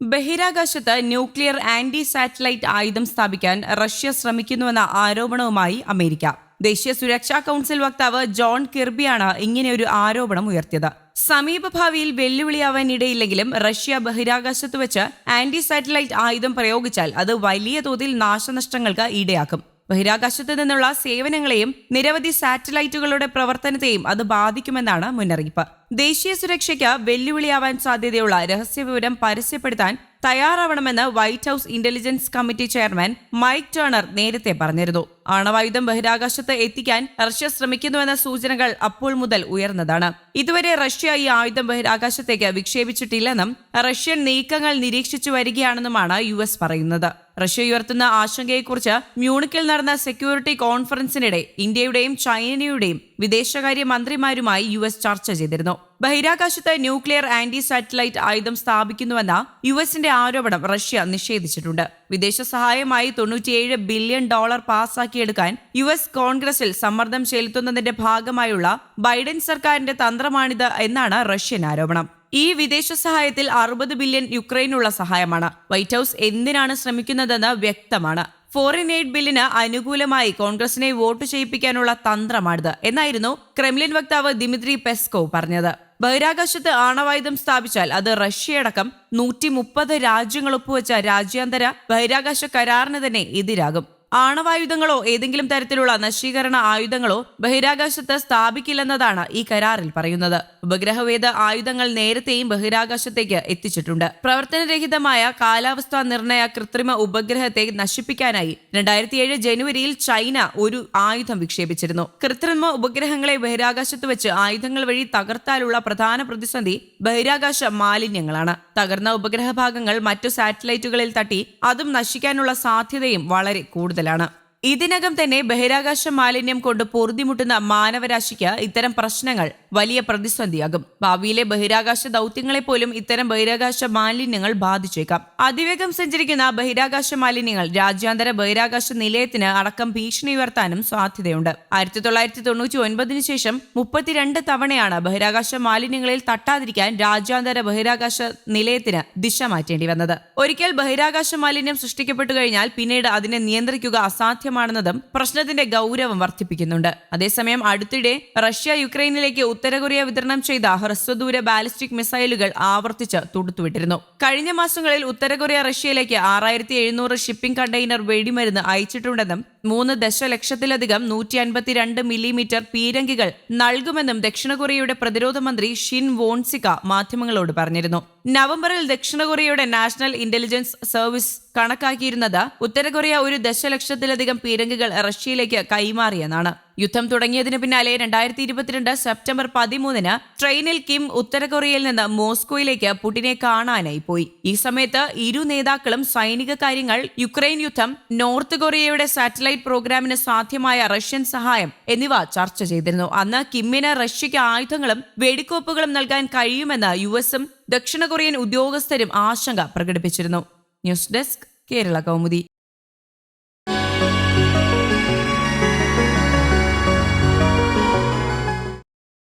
ബഹിരാകാശത്ത് nuclear anti satellite ആയുധം സ്ഥാപിക്കാൻ റഷ്യ ശ്രമിക്കുന്നുവെന്ന ആരോപണവുമായി അമേരിക്ക. ദേശീയ സുരക്ഷാ കൗൺസിൽ വക്താവ് ജോൺ കിർബിയാണ് ഇങ്ങനെയൊരു ആരോപണം ഉയർത്തിയത്. സമീപഭാവിയിൽ വെല്ലുവിളിയാവാൻ ഇടയില്ലെങ്കിലും റഷ്യ ബഹിരാകാശത്ത് വെച്ച് ആന്റി സാറ്റലൈറ്റ് ആയുധം പ്രയോഗിച്ചാൽ അത് വലിയ തോതിൽ നാശനഷ്ടങ്ങൾക്ക് ഇടയാക്കും. ബഹിരാകാശത്ത് നിന്നുള്ള സേവനങ്ങളെയും നിരവധി സാറ്റലൈറ്റുകളുടെ പ്രവർത്തനത്തെയും അത് ബാധിക്കുമെന്നാണ് മുന്നറിയിപ്പ്. ദേശീയ സുരക്ഷയ്ക്ക് വെല്ലുവിളിയാവാൻ സാധ്യതയുള്ള രഹസ്യവിവരം പരസ്യപ്പെടുത്താൻ തയ്യാറാവണമെന്ന് white house intelligence committee chairman Mike Turner നേരത്തെ പറഞ്ഞിരുന്നു. ആണവായുധം ബഹിരാകാശത്ത് എത്തിക്കാൻ റഷ്യ ശ്രമിക്കുന്നുവെന്ന സൂചനകൾ അപ്പോൾ മുതൽ ഉയർന്നതാണ്. ഇതുവരെ റഷ്യ ഈ ആയുധം ബഹിരാകാശത്തേക്ക് വിക്ഷേപിച്ചിട്ടില്ലെന്നും റഷ്യൻ നീക്കങ്ങൾ നിരീക്ഷിച്ചു വരികയാണെന്നുമാണ് യു പറയുന്നത്. റഷ്യ ഉയർത്തുന്ന ആശങ്കയെക്കുറിച്ച് മ്യൂണിക്കിൽ നടന്ന സെക്യൂരിറ്റി കോൺഫറൻസിനിടെ ഇന്ത്യയുടെയും ചൈനയുടെയും വിദേശകാര്യ മന്ത്രിമാരുമായി യു എസ് ചർച്ച ചെയ്തിരുന്നു. ബഹിരാകാശത്ത് ന്യൂക്ലിയർ ആന്റി സാറ്റലൈറ്റ് ആയുധം സ്ഥാപിക്കുന്നുവെന്ന യു എസിന്റെ ആരോപണം റഷ്യ നിഷേധിച്ചിട്ടുണ്ട്. വിദേശ സഹായമായി തൊണ്ണൂറ്റിയേഴ് ബില്യൺ ഡോളർ പാസാക്കിയെടുക്കാൻ യു എസ് കോൺഗ്രസിൽ സമ്മർദ്ദം ചെലുത്തുന്നതിന്റെ ഭാഗമായുള്ള ബൈഡൻ സർക്കാരിന്റെ തന്ത്രമാണിത് എന്നാണ് റഷ്യൻ ആരോപണം. ഈ വിദേശ സഹായത്തിൽ അറുപത് ബില്യൺ യുക്രൈനുള്ള സഹായമാണ്. വൈറ്റ് ഹൌസ് എന്തിനാണ് ശ്രമിക്കുന്നതെന്ന് വ്യക്തമാണ്. ഫോറിൻ എയ്ഡ് ബില്ലിന് അനുകൂലമായി കോൺഗ്രസിനെ വോട്ട് ചെയ്യിപ്പിക്കാനുള്ള തന്ത്രമാണിത് എന്നായിരുന്നു ക്രെംലിൻ വക്താവ് ദിമിത്രി പെസ്കോ പറഞ്ഞത്. ബഹിരാകാശത്ത് ആണവായുധം സ്ഥാപിച്ചാൽ അത് റഷ്യയടക്കം നൂറ്റി മുപ്പത് രാജ്യങ്ങൾ ഒപ്പുവെച്ച രാജ്യാന്തര ബഹിരാകാശ കരാറിന് തന്നെ എതിരാകും. ആണവായുധങ്ങളോ ഏതെങ്കിലും തരത്തിലുള്ള നശീകരണ ആയുധങ്ങളോ ബഹിരാകാശത്ത് സ്ഥാപിക്കില്ലെന്നതാണ് ഈ കരാറിൽ പറയുന്നത്. ഉപഗ്രഹവേദ ആയുധങ്ങൾ നേരത്തെയും ബഹിരാകാശത്തേക്ക് എത്തിച്ചിട്ടുണ്ട്. പ്രവർത്തനരഹിതമായ കാലാവസ്ഥാ നിർണയ കൃത്രിമ ഉപഗ്രഹത്തെ നശിപ്പിക്കാനായി രണ്ടായിരത്തി ഏഴ് ജനുവരിയിൽ ചൈന ഒരു ആയുധം വിക്ഷേപിച്ചിരുന്നു. കൃത്രിമ ഉപഗ്രഹങ്ങളെ ബഹിരാകാശത്ത് വെച്ച് ആയുധങ്ങൾ വഴി തകർത്താലുള്ള പ്രധാന പ്രതിസന്ധി ബഹിരാകാശ മാലിന്യങ്ങളാണ്. തകർന്ന ഉപഗ്രഹ ഭാഗങ്ങൾ മറ്റു സാറ്റലൈറ്റുകളിൽ തട്ടി അതും നശിക്കാനുള്ള സാധ്യതയും വളരെ കൂടുതലാണ് ഇതിനകം തന്നെ ബഹിരാകാശ മാലിന്യം കൊണ്ട് പൊറുതിമുട്ടുന്ന മാനവരാശിക്ക് ഇത്തരം പ്രശ്നങ്ങൾ വലിയ പ്രതിസന്ധിയാകും. ഭാവിയിലെ ബഹിരാകാശ ദൗത്യങ്ങളെ പോലും ഇത്തരം ബഹിരാകാശ മാലിന്യങ്ങൾ ബാധിച്ചേക്കാം. അതിവേഗം സഞ്ചരിക്കുന്ന ബഹിരാകാശ മാലിന്യങ്ങൾ രാജ്യാന്തര ബഹിരാകാശ നിലയത്തിന് അടക്കം ഭീഷണി ഉയർത്താനും സാധ്യതയുണ്ട്. ആയിരത്തി തൊള്ളായിരത്തി തൊണ്ണൂറ്റി ഒൻപതിനു ശേഷം മുപ്പത്തിരണ്ട് തവണയാണ് ബഹിരാകാശ മാലിന്യങ്ങളിൽ തട്ടാതിരിക്കാൻ രാജ്യാന്തര ബഹിരാകാശ നിലയത്തിന് ദിശ മാറ്റേണ്ടി വന്നത്. ഒരിക്കൽ ബഹിരാകാശ മാലിന്യം സൃഷ്ടിക്കപ്പെട്ടു കഴിഞ്ഞാൽ പിന്നീട് അതിനെ നിയന്ത്രിക്കുക അസാധ്യമാണെന്നതും പ്രശ്നത്തിന്റെ ഗൗരവം വർദ്ധിപ്പിക്കുന്നുണ്ട്. അതേസമയം അടുത്തിടെ റഷ്യ യുക്രൈനിലേക്ക് ഉത്തര കൊറിയ വിതരണം ചെയ്ത ഹ്രസ്വദൂര ബാലിസ്റ്റിക് മിസൈലുകൾ ആവർത്തിച്ച് തൊടുത്തുവിട്ടിരുന്നു. കഴിഞ്ഞ മാസങ്ങളിൽ ഉത്തര കൊറിയ റഷ്യയിലേക്ക് ആറായിരത്തി എഴുന്നൂറ് ഷിപ്പിംഗ് കണ്ടെയ്നർ വെടിമരുന്ന് അയച്ചിട്ടുണ്ടെന്നും മൂന്ന് ദശലക്ഷത്തിലധികം നൂറ്റി അൻപത്തിരണ്ട് മില്ലിമീറ്റർ പീരങ്കികൾ നൽകുമെന്നും ദക്ഷിണ കൊറിയയുടെ പ്രതിരോധ മന്ത്രി ഷിൻ വോൺസിക മാധ്യമങ്ങളോട് പറഞ്ഞിരുന്നു. നവംബറിൽ ദക്ഷിണ കൊറിയയുടെ നാഷണൽ ഇന്റലിജൻസ് സർവീസ് കണക്കാക്കിയിരുന്നത് ഉത്തര കൊറിയ ഒരു ദശലക്ഷത്തിലധികം പീരങ്കികൾ റഷ്യയിലേക്ക് കൈമാറിയെന്നാണ്. യുദ്ധം തുടങ്ങിയതിന് പിന്നാലെ രണ്ടായിരത്തി ഇരുപത്തിരണ്ട് സെപ്റ്റംബർ പതിമൂന്നിന് ട്രെയിനിൽ കിം ഉത്തര കൊറിയയിൽ നിന്ന് മോസ്കോയിലേക്ക് പുടിനെ കാണാനായി പോയി. ഈ സമയത്ത് ഇരു നേതാക്കളും സൈനിക കാര്യങ്ങൾ യുക്രൈൻ യുദ്ധം നോർത്ത് കൊറിയയുടെ സാറ്റലൈറ്റ് പ്രോഗ്രാമിന് സാധ്യമായ റഷ്യൻ സഹായം എന്നിവ ചർച്ച ചെയ്തിരുന്നു. അന്ന് കിമ്മിന് റഷ്യയ്ക്ക് ആയുധങ്ങളും വെടിക്കോപ്പുകളും നൽകാൻ കഴിയുമെന്ന് യു എസും ദക്ഷിണ കൊറിയൻ ഉദ്യോഗസ്ഥരും ആശങ്ക പ്രകടിപ്പിച്ചിരുന്നു. News desk Kerala Kaumudi.